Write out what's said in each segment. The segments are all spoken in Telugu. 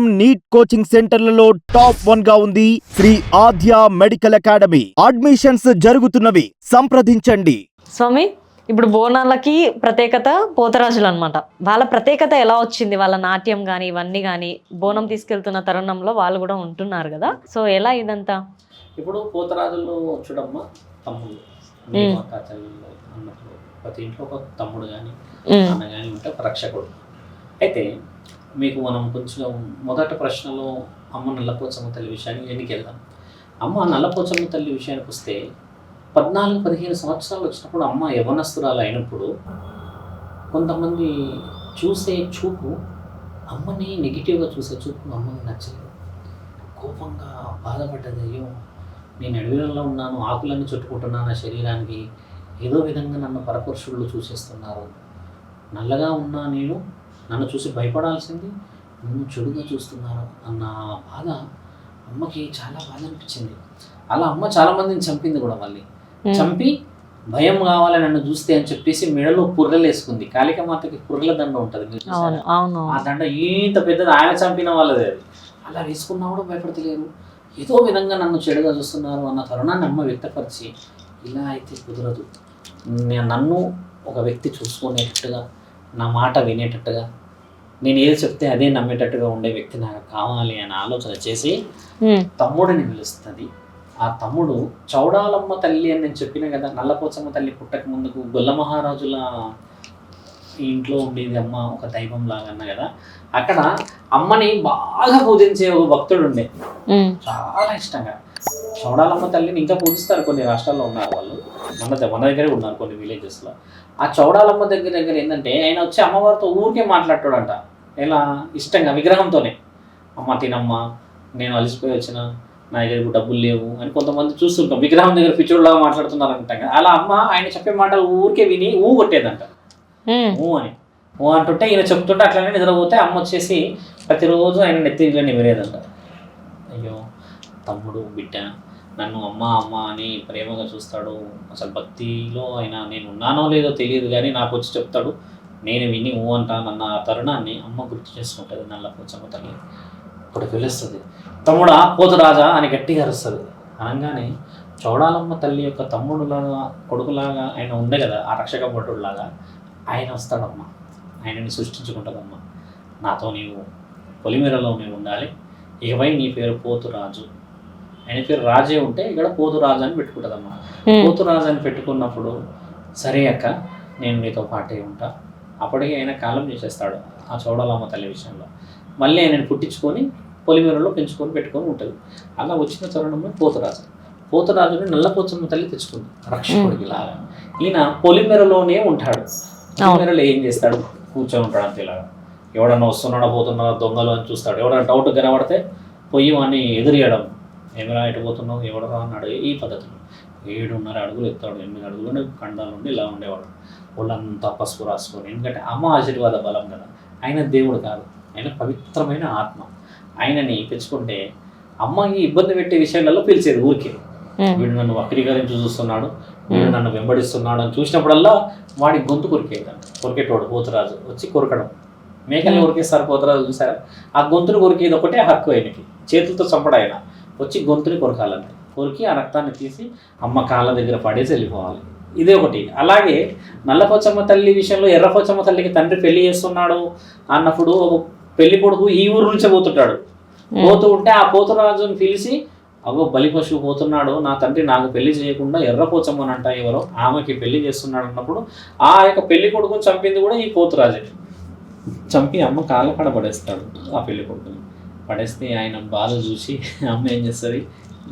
నీట్ కోచింగ్ సెంటర్లలో టాప్ వన్గా ఉంది Sri Adya medical academy. Admissions జరుగుతున్నవి. సంప్రదించండి. స్వామి ఇప్పుడు బోనాలకి ప్రత్యేకత పోతరాజులు అనమాట వాళ్ళ ప్రత్యేకత ఎలా వచ్చింది? వాళ్ళ నాట్యం కానీ ఇవన్నీ కానీ బోనం తీసుకెళ్తున్న తరుణంలో వాళ్ళు కూడా ఉంటున్నారు కదా. సో ఎలా ఇదంతా? ఇప్పుడు పోతరాజులు చూడమ్మా తమ్ముడు. అన్నప్పుడు ప్రతి ఇంట్లో ఒక తమ్ముడు కానీ ఉమ్, అన్న కానీ ఉంటే రక్షకుడు. అయితే మీకు మనం కొంచెం మొదటి ప్రశ్నలో అమ్మ నల్లపోచమ్మ తల్లి విషయానికి ఎన్నికి వెళ్దాం అమ్మ నల్లపోచమ్మ తల్లి విషయానికి వస్తే పద్నాలుగు పదిహేను సంవత్సరాలు వచ్చినప్పుడు అమ్మ యవనస్తురాలు అయినప్పుడు కొంతమంది చూసే చూపు అమ్మని నెగిటివ్గా చూసే చూపు అమ్మని నచ్చలేదు. కోపంగా బాధపడ్డది అయ్యో నేను అడవిలో ఉన్నాను ఆకులన్నీ చుట్టుకుంటున్నాను నా శరీరానికి. ఏదో విధంగా నన్ను పరపురుషుళ్ళు చూసేస్తున్నారు. నల్లగా ఉన్నా నేను నన్ను చూసి భయపడాల్సింది నన్ను చెడుగా చూస్తున్నారు అన్న బాధ అమ్మకి చాలా బాధ అనిపించింది. అలా అమ్మ చాలా మందిని చంపింది కూడా మళ్ళీ. చంపి భయం కావాలి నన్ను చూస్తే అని చెప్పేసి మెడలో పుర్రెలు వేసుకుంది కాళిక మాతకి పుర్రెల దండ ఉంటుంది ఆ దండ ఇంత పెద్దది ఆయన చంపిన వాళ్ళది అది. అలా వేసుకున్నా కూడా భయపడతలేరు. ఏదో విధంగా నన్ను చెడుగా చూస్తున్నారు అన్న తరుణాన్ని అమ్మ వ్యక్తపరిచి ఇలా అయితే కుదరదు. నన్ను ఒక వ్యక్తి చూసుకునేటట్టుగా నా మాట వినేటట్టుగా. నేను ఏది చెప్తే అదే నమ్మేటట్టుగా ఉండే వ్యక్తి నాకు కావాలి అని ఆలోచన చేసి తమ్ముడిని పిలుస్తుంది. ఆ తమ్ముడు చౌడాలమ్మ తల్లి అని నేను చెప్పిన కదా నల్లపోచమ్మ తల్లి పుట్టక ముందుకు గొల్ల మహారాజుల ఇంట్లో ఉండేది అమ్మ ఒక దైవం లాగా అన్న కదా అక్కడ అమ్మని బాగా పూజించే ఒక భక్తుడు ఉండే. చాలా ఇష్టంగా. చౌడాలమ్మ తల్లిని ఇంకా పూజిస్తారు కొన్ని రాష్ట్రాల్లో ఉన్నారు వాళ్ళు. మన మన దగ్గరే ఉన్నారు కొన్ని విలేజెస్లో ఆ చౌడాలమ్మ దగ్గర దగ్గర ఏంటంటే ఆయన వచ్చి అమ్మవారితో ఊరికే మాట్లాడతాడంట. ఎలా? ఇష్టంగా విగ్రహంతోనే. అమ్మ తినమ్మ నేను అలసిపోయి వచ్చిన నా దగ్గర డబ్బులు లేవు అని కొంతమంది చూస్తుంటాం. విగ్రహం దగ్గర పిచ్చోడులాగా మాట్లాడుతున్నారు అంటాం కదా. అలా అమ్మ ఆయన చెప్పే మాటలు ఊరికే విని ఊ కొట్టేదంట. ఊ అని. ఊ అంటుంటే ఈయన చెప్తుంటే అట్లనే నిద్రపోతే అమ్మ వచ్చేసి ప్రతిరోజు ఆయన నెత్తిలో నిమిరేదంట. అయ్యో తమ్ముడు బిడ్డ నన్ను అమ్మ అమ్మ అని ప్రేమగా చూస్తాడు అసలు భక్తిలో ఆయన నేను ఉన్నానో లేదో తెలియదు కానీ నాకు వచ్చి చెప్తాడు నేను విని ఊ అంటానన్న ఆ తరుణాన్ని అమ్మ గుర్తు చేసుకుంటుంది నల్ల పోచమ్మ తల్లి. ఇప్పుడు పిలుస్తుంది తమ్ముడా పోతురాజా అని గట్టిగా అరుస్తుంది. అనగానే చౌడాలమ్మ తల్లి యొక్క తమ్ముడులాగా కొడుకులాగా ఆయన ఉండే కదా ఆ రక్షక భటుడులాగా ఆయన వస్తాడమ్మ. ఆయనని సృష్టించుకుంటుందమ్మ. నాతో నీవు పొలిమేరలో నేను ఉండాలి. ఇకపై నీ పేరు పోతురాజు. ఆయన పేరు రాజే ఉంటే ఇక్కడ పోతురాజు అని పెట్టుకుంటుందమ్మ. ఉమ్, పోతురాజు అని పెట్టుకున్నప్పుడు సరే అక్క నేను నీతో పాటే ఉంటా. అప్పటికే ఆయన కాలం చేసేస్తాడు ఆ చౌడలమ్మ తల్లి విషయంలో. మళ్ళీ ఆయనని పుట్టించుకొని పొలిమేరలో పెంచుకొని పెట్టుకొని ఉంటుంది. అలా వచ్చిన తరుణంలో పోతురాజు. పోతురాజుని నల్లపోచమ్మ తల్లి తెచ్చుకుంది రక్షకుడికి లాగా. ఈయన పొలిమేరలోనే ఉంటాడు. పొలిమేరలో ఏం చేస్తాడు? కూర్చొని ఉంటాడు అంతే ఇలాగా ఎవడన్నా వస్తున్నాడా పోతున్నాడా దొంగలు అని చూస్తాడు. ఎవడన్నా డౌట్ కనబడితే పొయ్యి వాడిని ఎదురియడం ఏమిరా ఎటు పోతున్నావు ఎవడరా అన్నాడు ఈ పద్ధతిలో ఏడున్నర అడుగులు ఎత్తాడు ఎనిమిది అడుగులు కండాలు ఉండి ఇలా ఉండేవాడు. వాళ్ళంతా పసుపు రాసుకొని ఎందుకంటే అమ్మ ఆశీర్వాద బలం కదా. ఆయన దేవుడు కాదు ఆయన పవిత్రమైన ఆత్మ. ఆయనని తెచ్చుకుంటే అమ్మకి ఇబ్బంది పెట్టే విషయాలలో పిలిచేది ఊరికే. వీడు నన్ను వక్రీకరించి చూస్తున్నాడు వీడు నన్ను వెంబడిస్తున్నాడు అని చూసినప్పుడల్లా వాడి గొంతు కొరికేదాన్ని కొరికేటోడు పోతురాజు వచ్చి కొరకడం. మేకల్ని కొరికేస్తారు పోతురాజు చూసారా? ఆ గొంతును కొరికేది ఒకటే హక్కు ఆయనకి. చేతులతో చంపడు ఆయన. వచ్చి గొంతుని కొరకాలంటే కొరికి ఆ రక్తాన్ని తీసి అమ్మ కాళ్ళ దగ్గర పడేసి వెళ్ళిపోవాలి. ఇదే ఒకటి. అలాగే నల్లపోచమ్మ తల్లి విషయంలో ఎర్రపోచమ్మ తల్లికి తండ్రి పెళ్ళి చేస్తున్నాడు అన్నప్పుడు ఒక పెళ్ళి కొడుకు ఈ ఊరు నుంచే పోతుంటాడు. పోతూ ఉంటే ఆ పోతురాజుని పిలిచి అగో బలి పశువు పోతున్నాడు నా తండ్రి నాకు పెళ్ళి చేయకుండా ఎర్రపోచమ్మనంట ఎవరో ఆమెకి పెళ్ళి చేస్తున్నాడు అన్నప్పుడు ఆ యొక్క పెళ్ళి కొడుకుని చంపింది కూడా ఈ పోతురాజే. చంపి అమ్మ కాళ్ళ కాడ పడేస్తాడు ఆ పెళ్ళి కొడుకుని. పడేస్తే ఆయన బాధ చూసి అమ్మ ఏం చేస్తుంది?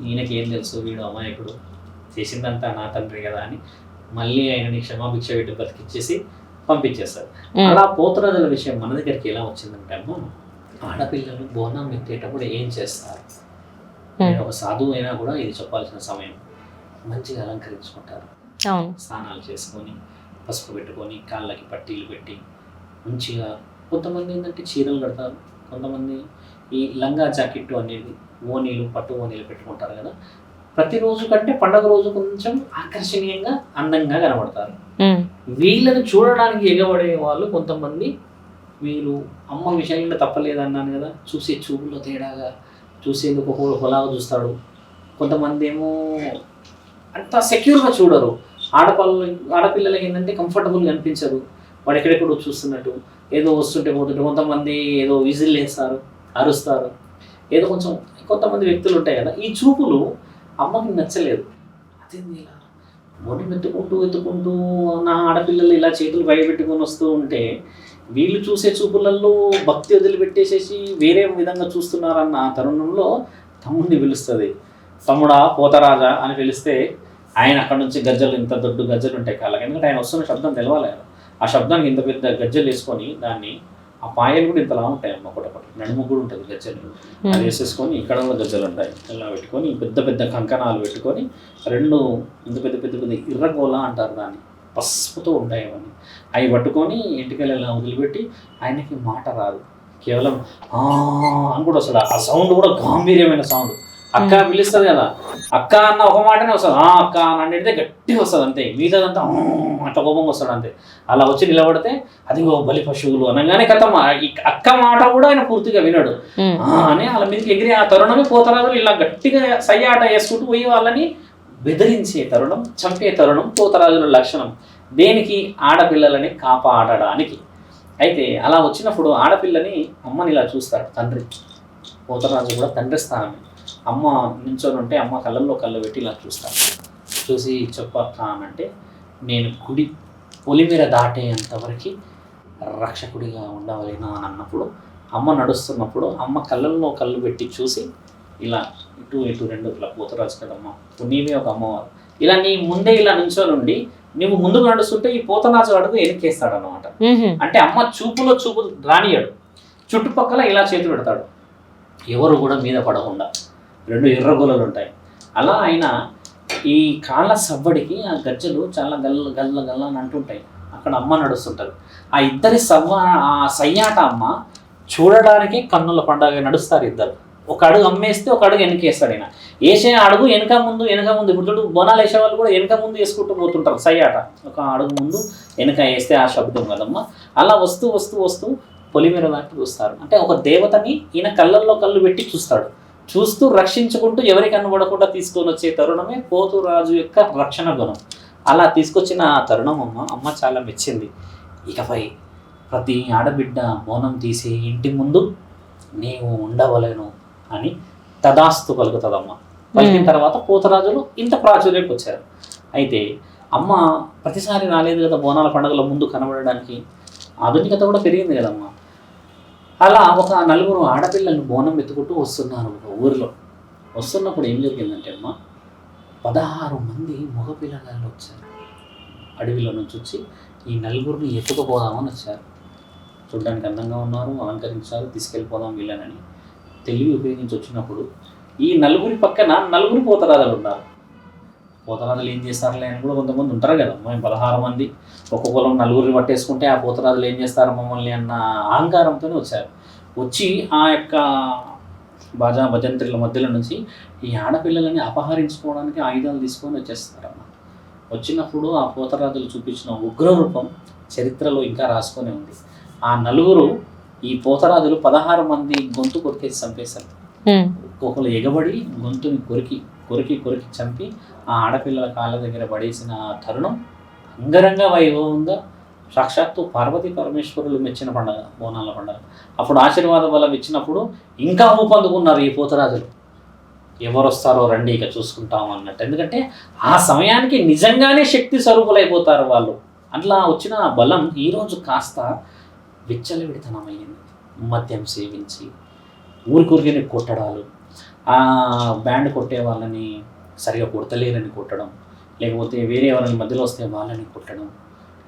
ఈయనకి తెలుసు వీడు అమాయకుడు? చేసిందంతా నా తండ్రి కదా అని మళ్ళీ ఆయనని క్షమాభిక్ష పెట్టి బతికిచ్చేసి పంపించేస్తారు. అలా పోతురాజుల విషయం మన దగ్గరికి ఎలా వచ్చిందంటే అమ్మ ఆడపిల్లలు బోనం ఎత్తేటప్పుడు ఏం చేస్తారు? ఒక సాధువు అయినా కూడా ఇది చెప్పాల్సిన సమయం. మంచిగా అలంకరించుకుంటారు. స్నానాలు చేసుకొని పసుపు పెట్టుకొని కాళ్ళకి పట్టీలు పెట్టి మంచిగా కొంతమంది ఏంటంటే చీరలు కడతారు. కొంతమంది ఈ లంగా జాకెట్ అనేది ఓనీలు పట్టు ఓనీలు పెట్టుకుంటారు కదా. ప్రతిరోజు కంటే పండగ రోజు కొంచెం ఆకర్షణీయంగా అందంగా కనబడతారు. వీళ్ళని చూడడానికి ఎగబడే వాళ్ళు కొంతమంది మీరు అమ్మ విషయంలో తప్పలేదన్నాను కదా. చూసే చూపులో తేడాగా చూసేందుకు హోలాగా చూస్తాడు. కొంతమంది ఏమో అంత సెక్యూర్గా చూడరు. ఆడపిల్లలు ఆడపిల్లలకి ఏంటంటే కంఫర్టబుల్గా అనిపించదు. వాడు ఎక్కడెక్కడో చూస్తున్నట్టు ఏదో వస్తుంటే పోతుంటే కొంతమంది ఏదో విజిల్ వేస్తారు. అరుస్తారు. ఏదో కొంచెం కొంతమంది వ్యక్తులు ఉంటాయి కదా ఈ చూపులు అమ్మకి నచ్చలేదు. అదేంది ఇలా మొని ఎత్తుకుంటూ ఎత్తుకుంటూ నా ఆడపిల్లలు ఇలా చేతులు భయపెట్టుకొని వస్తూ ఉంటే వీళ్ళు చూసే చూపులలో భక్తి వదిలిపెట్టేసేసి వేరే విధంగా చూస్తున్నారన్న తరుణంలో తమ్ముడిని పిలుస్తుంది. తమ్ముడా పోతరాజా అని పిలిస్తే ఆయన అక్కడ నుంచి గజ్జలు ఇంత దొడ్డు గజ్జలు ఉంటాయి కాళ్ళకి. ఎందుకంటే ఆయన వస్తున్న శబ్దం తెలవాలి ఆ శబ్దానికి ఇంత పెద్ద గజ్జలు వేసుకొని దాన్ని ఆ పాయలు కూడా ఇంతలా ఉంటాయి అమ్మ ఒకటి ఒకటి నడుము కూడా ఉంటుంది గజ్జలు. అది వేసేసుకొని ఇక్కడ కూడా గజ్జలు ఉంటాయి. ఇలా పెట్టుకొని పెద్ద పెద్ద కంకణాలు పెట్టుకొని రెండు ఇంత పెద్ద పెద్ద పెద్ద ఇర్రగోళ అంటారు దాన్ని. పసుపుతో ఉంటాయి అవన్నీ. అవి పట్టుకొని ఇంటికెళ్ళి ఇలా వదిలిపెట్టి ఆయనకి మాట రాదు. కేవలం "ఆ" అని కూడా వస్తుంది. ఆ సౌండ్ కూడా గాంభీర్యమైన సౌండ్. అక్క పిలుస్తుంది కదా. అక్క అన్న ఒక మాటనే వస్తుంది. ఆ అక్క అని అంటే గట్టిగా వస్తుంది అంతే. మిగతాదంతా అట్లా కోపంగా వస్తాడు అంతే. అలా వచ్చి నిలబడితే అది బలి పశువులు అనగానే కథ అక్క మాట కూడా ఆయన పూర్తిగా వినడు. అని వాళ్ళ మీదకి ఎగిరి ఆ తరుణమే పోతరాజులు ఇలా గట్టిగా సయ్యాట వేసుకుంటూ పోయి వాళ్ళని బెదిరించే తరుణం చంపే తరుణం పోతరాజుల లక్షణం. దేనికి? ఆడపిల్లలని కాపాడడానికి. అయితే అలా వచ్చినప్పుడు ఆడపిల్లని అమ్మని ఇలా చూస్తాడు తండ్రి. పోతరాజు కూడా తండ్రి స్థానమే అమ్మ నించొని ఉంటే అమ్మ కళ్ళల్లో కళ్ళు పెట్టి ఇలా చూస్తాడు చూసి అంటే నేను కుడి పొలిమీర దాటేంతవరకు రక్షకుడిగా ఉండవలేను అని అన్నప్పుడు అమ్మ నడుస్తున్నప్పుడు అమ్మ కళ్ళల్లో కళ్ళు పెట్టి చూసి ఇలా ఇటు ఇటు రెండు ఇట్లా పోతరాజు కదమ్మా నీవే ఒక అమ్మవారు. ఇలా నీ ముందే ఇలా నుంచొని ఉండి నువ్వు ముందుకు నడుస్తుంటే ఈ పోతరాజు అడుగు వెనకేస్తాడు అనమాట. అంటే అమ్మ చూపులో చూపు రానియాడు చుట్టుపక్కల ఇలా చేతులు పెడతాడు. ఎవరు కూడా మీద పడకుండా. రెండు ఎర్రగొలలు ఉంటాయి. అలా ఆయన ఈ కాళ్ళ సవ్వడికి ఆ గజ్జలు చాలా గల్ల గల్ల గల్ల అని అంటుంటాయి. అక్కడ అమ్మ నడుస్తుంటారు ఆ ఇద్దరి సవ్వ ఆ సయ్యాట అమ్మ చూడడానికి కన్నుల పండగ నడుస్తారు ఇద్దరు. ఒక అడుగు అమ్మేస్తే ఒక అడుగు వెనకేస్తాడు ఆయన వేసే అడుగు వెనక ముందు వెనక ముందు. ఇప్పుడు చూడు బోనాలు వేసే వాళ్ళు కూడా వెనక ముందు వేసుకుంటూ పోతుంటారు సయ్యాట. ఒక అడుగు ముందు వెనక వేస్తే ఆ శబ్దం కదమ్మా. అలా వస్తూ వస్తూ వస్తూ పొలిమేర దాటి చూస్తారు అంటే ఒక దేవతని ఈయన కళ్ళల్లో కళ్ళు పెట్టి చూస్తాడు. చూస్తూ రక్షించుకుంటూ ఎవరి కనబడకుండా తీసుకొని వచ్చే తరుణమే పోతురాజు యొక్క రక్షణ గుణం. అలా తీసుకొచ్చిన ఆ తరుణం అమ్మ అమ్మ చాలా మెచ్చింది. ఇకపై ప్రతి ఆడబిడ్డ మౌనం తీసి ఇంటి ముందు నీవు ఉండవలేను అని తదాస్తు పలుకుతుందమ్మ. పలికిన. తర్వాత పోతరాజులు ఇంత ప్రాచుర్యంకి వచ్చారు అయితే అమ్మ ప్రతిసారి రాలేదు కదా బోనాల పండుగల ముందు కనబడడానికి? ఆధునికత కూడా పెరిగింది కదమ్మా. అలా ఒక నలుగురు ఆడపిల్లలు బోనం ఎత్తుకుంటూ వస్తున్నారు ఒక ఊరిలో. వస్తున్నప్పుడు ఏం జరిగిందంటే అమ్మ పదహారు మంది మగపిల్లలు వచ్చారు. అడవిలో నుంచి వచ్చి ఈ నలుగురిని ఎత్తుకుపోదామని వచ్చారు. చూడడానికి అందంగా ఉన్నారు అలంకరించారు తీసుకెళ్ళిపోదాం వీళ్ళనని తెలివి ఉపయోగించి వచ్చినప్పుడు ఈ నలుగురి పక్కన నలుగురు పోతరాజులు ఉన్నారు. పోతరాజులు ఏం చేస్తారులే అని కూడా కొంతమంది ఉంటారు కదా. మేము పదహారు మంది ఒక్కొక్కరు నలుగురిని పట్టేసుకుంటే ఆ పోతరాజులు ఏం చేస్తారు మమ్మల్ని అన్న అహంకారంతోనే వచ్చారు. వచ్చి ఆ యొక్క బాజా భజంత్రుల మధ్యలో నుంచి ఈ ఆడపిల్లలని అపహరించుకోవడానికి ఆయుధాలు తీసుకొని వచ్చేస్తారన్న వచ్చినప్పుడు ఆ పోతరాజులు చూపించిన ఉగ్ర రూపం చరిత్రలో ఇంకా రాసుకొని ఉంది. ఆ నలుగురు ఈ పోతరాజులు పదహారు మంది గొంతు కొరికేసి చంపేశారు. ఒకరు ఎగబడి గొంతుని కొరికి కొరికి కొరికి చంపి ఆ ఆడపిల్లల కాళ్ళ దగ్గర పడేసిన తరుణం అంగరంగ వైభవంగా సాక్షాత్తు పార్వతీ పరమేశ్వరులు మెచ్చిన పండగ బోనాల పండగ. అప్పుడు ఆశీర్వాద బలం ఇచ్చినప్పుడు ఇంకా ఊపందుకున్నారు ఈ పోతరాజులు. ఎవరు వస్తారో రండి ఇక చూసుకుంటాం అన్నట్టు. ఎందుకంటే ఆ సమయానికి నిజంగానే శక్తి స్వరూపులైపోతారు వాళ్ళు. అట్లా వచ్చిన బలం ఈరోజు కాస్త విచ్చలవిడితనమైంది మద్యం సేవించి ఊరికూరికని కొట్టడాలు ఆ బ్యాండ్ కొట్టే వాళ్ళని సరిగా కొడతలేరని కొట్టడం లేకపోతే వేరే ఎవరైనా మధ్యలో వస్తే వాళ్ళని కొట్టడం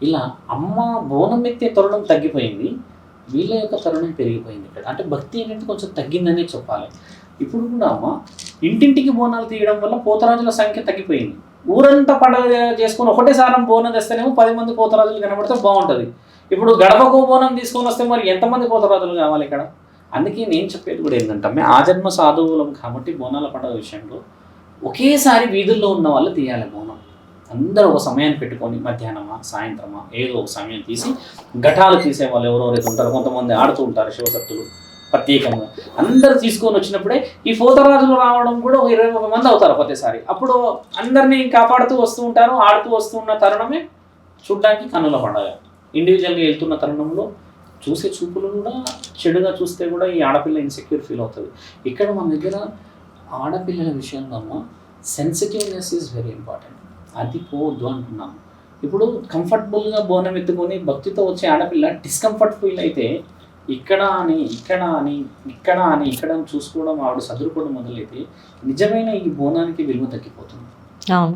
ఇలా అమ్మ బోనం ఎత్తే తరుణం తగ్గిపోయింది వీళ్ళ యొక్క తరుణం పెరిగిపోయింది ఇక్కడ. అంటే భక్తి ఏంటంటే కొంచెం తగ్గిందనే చెప్పాలి. ఇప్పుడు కూడా అమ్మ ఇంటింటికి బోనాలు తీయడం వల్ల పోతరాజుల సంఖ్య తగ్గిపోయింది. ఊరంతా పండగ చేసుకుని ఒకటేసారి బోనం తెస్తేనేమో పది మంది పోతరాజులు కనబడితే బాగుంటుంది. ఇప్పుడు గడపకు బోనం తీసుకొని వస్తే మరి ఎంతమంది పోతరాజులు కావాలి ఇక్కడ? అందుకే నేను చెప్పేది కూడా ఏంటంటే ఆ జన్మ సాధువులం కాబట్టి బోనాల పండుగ విషయంలో ఒకేసారి వీధుల్లో ఉన్న వాళ్ళు తీయాలి బోనం. అందరూ ఒక సమయాన్ని పెట్టుకొని మధ్యాహ్నమా సాయంత్రమా ఏదో ఒక సమయం తీసి ఘటాలు తీసే వాళ్ళు ఎవరెవరైతే ఉంటారో. కొంతమంది ఆడుతూ ఉంటారు శివశక్తులు ప్రత్యేకంగా. అందరు తీసుకొని వచ్చినప్పుడే ఈ పోతరాజులు రావడం కూడా ఒక ఇరవై ఒక మంది అవుతారు ప్రతిసారి అప్పుడు అందరినీ కాపాడుతూ వస్తూ ఉంటారు ఆడుతూ వస్తూ ఉన్న తరుణమే చూడ్డానికి కన్నుల పండగ. ఇండివిజువల్గా వెళ్తున్న తరుణంలో చూసే చూపులు కూడా చెడుగా చూస్తే కూడా ఈ ఆడపిల్ల ఇన్సెక్యూర్ ఫీల్ అవుతుంది. ఇక్కడ మన దగ్గర ఆడపిల్లల విషయంలో సెన్సిటివ్నెస్ ఈజ్ వెరీ ఇంపార్టెంట్ అది పోవద్దు అంటున్నాను ఇప్పుడు కంఫర్టబుల్గా బోనం ఎత్తుకొని భక్తితో వచ్చే ఆడపిల్ల డిస్కంఫర్ట్ ఫీల్ అయితే ఇక్కడ అని ఇక్కడ అని ఇక్కడ అని ఇక్కడ చూసుకోవడం ఆవిడ చదువుకోవడం మొదలైతే నిజమైన ఈ బోనానికి విలువ తగ్గిపోతుంది.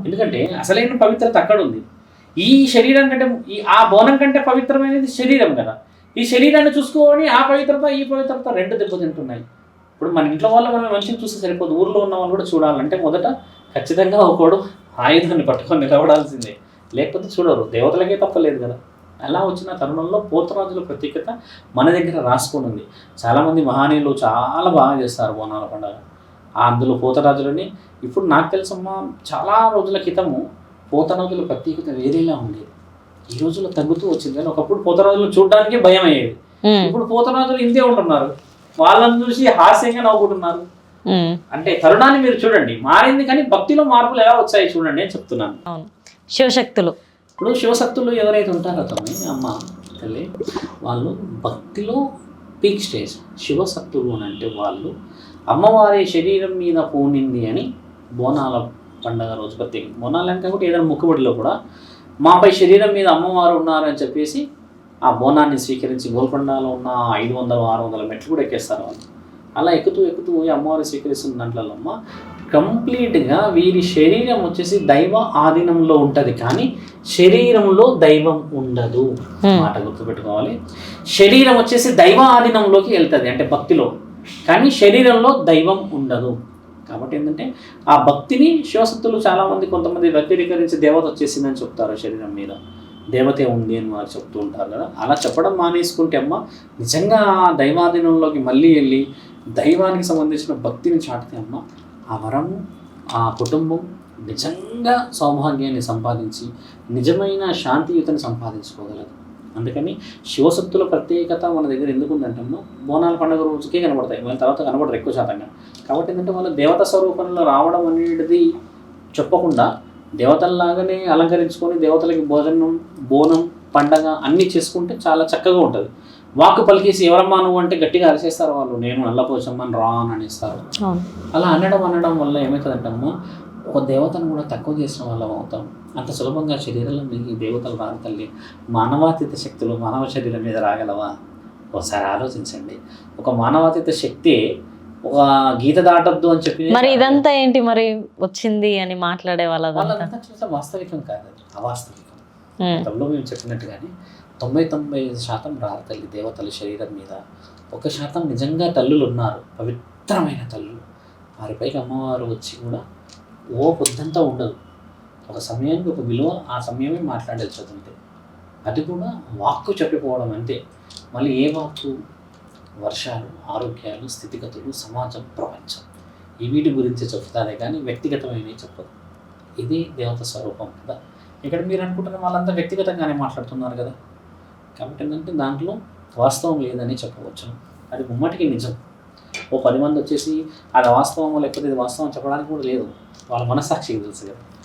ఎందుకంటే అసలైన పవిత్రత అక్కడ ఉంది. ఈ శరీరం కంటే ఈ ఆ బోనం కంటే పవిత్రమైనది శరీరం కదా. ఈ శరీరాన్ని చూసుకోని ఆ పవిత్రత ఈ పవిత్రత రెండు దెబ్బతింటున్నాయి. ఇప్పుడు మన ఇంట్లో వాళ్ళ మనం మనిషిని చూస్తే సరిపోదు. ఊర్లో ఉన్న వాళ్ళు కూడా చూడాలంటే మొదట ఖచ్చితంగా ఒకడు ఆయుధాన్ని పట్టుకొని నిలబడాల్సిందే. లేకపోతే చూడరు. దేవతలకే తప్పలేదు కదా. అలా వచ్చిన తరుణంలో పోతరాజుల ప్రత్యేకత మన దగ్గర రాసుకొని ఉంది. చాలామంది మహానీయులు చాలా బాగా చేస్తారు బోనాల పండుగ. అందులో పోతరాజులని ఇప్పుడు నాకు తెలుసమ్మా చాలా రోజుల క్రితము పోతరాజుల ప్రత్యేకత వేరేలా ఉండేది ఈ రోజుల్లో తగ్గుతూ వచ్చింది. కానీ ఒకప్పుడు పోతరాజులు చూడడానికి భయం అయ్యేది. ఇప్పుడు పోతరాజులు ఇంతే ఉంటున్నారు. వాళ్ళని చూసి హాస్యంగా నవ్వుకుంటున్నారు. అంటే తరుణాన్ని మీరు చూడండి. మారింది కానీ భక్తిలో మార్పులు ఎలా వచ్చాయి చూడండి అని చెప్తున్నాను. శివశక్తులు. ఇప్పుడు శివశక్తులు ఎవరైతే ఉంటారో తమ్మి అమ్మ తల్లి వాళ్ళు భక్తిలో పీక్ స్టేజ్ శివశక్తులు అని అంటే వాళ్ళు అమ్మవారి శరీరం మీద పోనింది అని బోనాల పండగ రోజు ప్రత్యేకం. బోనాలు అంటే కూడా ఏదైనా ముక్కుబడిలో కూడా మాపై శరీరం మీద అమ్మవారు ఉన్నారని చెప్పేసి ఆ బోనాన్ని స్వీకరించి గోల్కొండలో ఉన్న ఐదు వందల ఆరు వందల మెట్లు కూడా ఎక్కేస్తారు వాళ్ళు. అలా ఎక్కుతూ ఎక్కుతూ పోయి అమ్మవారు స్వీకరిస్తున్న దాంట్లో అమ్మ కంప్లీట్గా వీరి శరీరం వచ్చేసి దైవ ఆధీనంలో ఉంటుంది కానీ శరీరంలో దైవం ఉండదు. మాట గుర్తుపెట్టుకోవాలి. శరీరం వచ్చేసి దైవ ఆధీనంలోకి వెళ్తుంది అంటే భక్తిలో. కానీ శరీరంలో దైవం ఉండదు. కాబట్టి ఏంటంటే ఆ భక్తిని శివసత్తులు చాలామంది కొంతమంది వ్యక్తీకరించి దేవత వచ్చేసిందని చెప్తారు శరీరం మీద. దేవతే ఉంది అని వారు చెప్తూ ఉంటారు కదా. అలా చెప్పడం మానేసుకుంటే అమ్మ నిజంగా ఆ దైవాధీనంలోకి మళ్ళీ వెళ్ళి దైవానికి సంబంధించిన భక్తిని చాటితే అమ్మ ఆ వరం ఆ కుటుంబం నిజంగా సౌభాగ్యాన్ని సంపాదించి నిజమైన శాంతియుతని సంపాదించుకోగలదు. అందుకని శివశక్తుల ప్రత్యేకత మన దగ్గర ఎందుకు బోనాల పండుగ రోజుకే కనబడతాయి. వాళ్ళ తర్వాత కనబడరు ఎక్కువ శాతంగా. కాబట్టి ఏంటంటే వాళ్ళ దేవత స్వరూపంలో రావడం అనేది చెప్పకుండా దేవతల్లాగానే అలంకరించుకొని దేవతలకి భోజనం బోనం పండగ అన్నీ చేసుకుంటే చాలా చక్కగా ఉంటుంది. వాక్కు పలికేసి ఎవరమ్మా నువ్వు అంటే గట్టిగా అరిసేస్తారు వాళ్ళు. నేను నల్లపోచమ్మని రా అని అనేస్తారు అలా అనడం అనడం వల్ల ఏమవుతుందంటమ్మా ఒక దేవతను కూడా తక్కువ చేసిన వాళ్ళం అవుతాం. అంత సులభంగా శరీరంలో మీకు దేవతలు తల్లి. మానవాతీత శక్తులు మానవ శరీరం మీద రాగలవా? ఒకసారి ఆలోచించండి. ఒక మానవాతీత శక్తి ఒక గీత దాటద్దు అని చెప్పి మరి ఇదంతా ఏంటి మరి వచ్చింది అని మాట్లాడే వాళ్ళంతా చూస్తే వాస్తవికం కాదు అవాస్తవికం. గతంలో మేము చెప్పినట్టుగానే తొంభై తొంభై ఐదు శాతం రారు తల్లి దేవతల శరీరం మీద. ఒక శాతం నిజంగా తల్లులు ఉన్నారు పవిత్రమైన తల్లులు. వారిపైకి అమ్మవారు వచ్చి కూడా ఓ పొద్దంతా ఉండదు. ఒక సమయానికి ఒక విలువ ఆ సమయమే మాట్లాడేది చదివితే. అది కూడా వాక్కు చెప్పిపోవడం అంతే. మళ్ళీ ఏ వాక్కు? వర్షాలు ఆరోగ్యాలు స్థితిగతులు సమాజం ప్రపంచం. ఈ వీటి గురించి చెప్తారే కానీ వ్యక్తిగతమైనవి చెప్పదు. ఇది దేవత స్వరూపం కదా. ఇక్కడ మీరు అనుకుంటున్న వాళ్ళంతా వ్యక్తిగతంగానే మాట్లాడుతున్నారు కదా. కాబట్టి ఏంటంటే దాంట్లో వాస్తవం లేదని చెప్పవచ్చు అది ముమ్మటికి నిజం. ఓ పది మంది వచ్చేసి అది వాస్తవం లేకపోతే ఇది వాస్తవం చెప్పడానికి కూడా లేదు. వాళ్ళ మనస్సాక్షికి తెలుసు కదా?